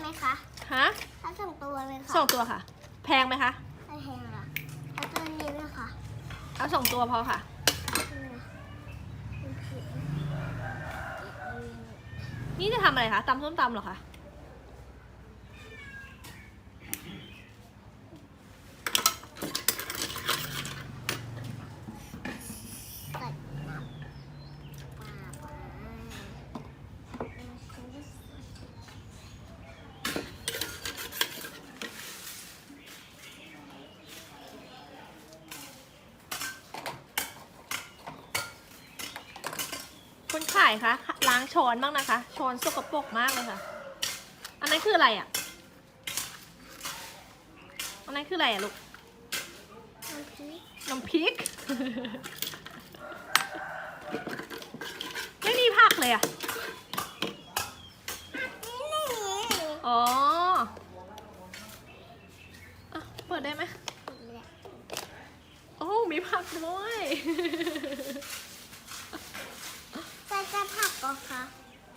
ไหมคะฮะถ้าสองตัวไหมคะสองตัวค่ะ แพงไหมคะไม่แพงหรอถ้าตัวนี้ไหมคะเอาสองตัวพอค่ะนี่จะทำอะไรคะตำส้มตำเหรอคะ ใส่น้ำปลาไป คนขายคะล้างช้อนบ้างนะคะ ช้อนสกปรกมากเลยค่ะ อันนั้นคืออะไรอะ อันนั้นคืออะไรอะลูกน้ำพริกน้ำพริก ไม่มีผักเลยอะนี่นี่นี่อ๋ออะเปิดได้ไหมโอ้ มีผักด้วย กก่อนค่ะ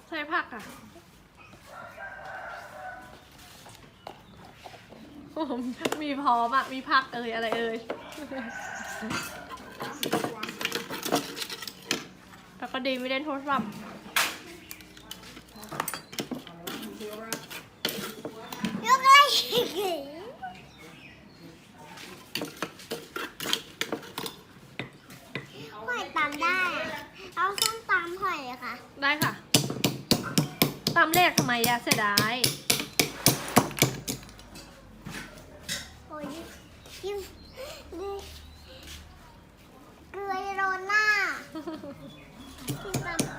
ใส่ผักอะโอ้มีพร้อมอะมีผักเอ่ยอะไรเอ่ยแล้วก็ดีไม่เล่นโทรศัพท์ยกเลยหอยตำได้ เอาส้มตำหอยเลยค่ะ ได้ค่ะตามเลขทำไมยะเสียดายโอ้ยยิ้มนี่เกลือโรนหน้าส้มตำ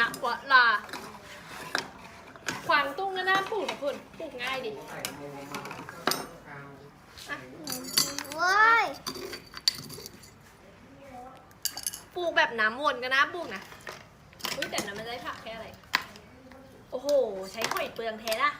นักวลาขวางตุ้งก็น่าปลูกนะคุณปลูกง่ายดิอะเว้ยปลูกแบบน้ำวนก็น่าปลูกนะอุ้ยแต่น้ำมันได้ผักแค่อะไร โอ้โห ใช้หอยเปลืองแท้ละ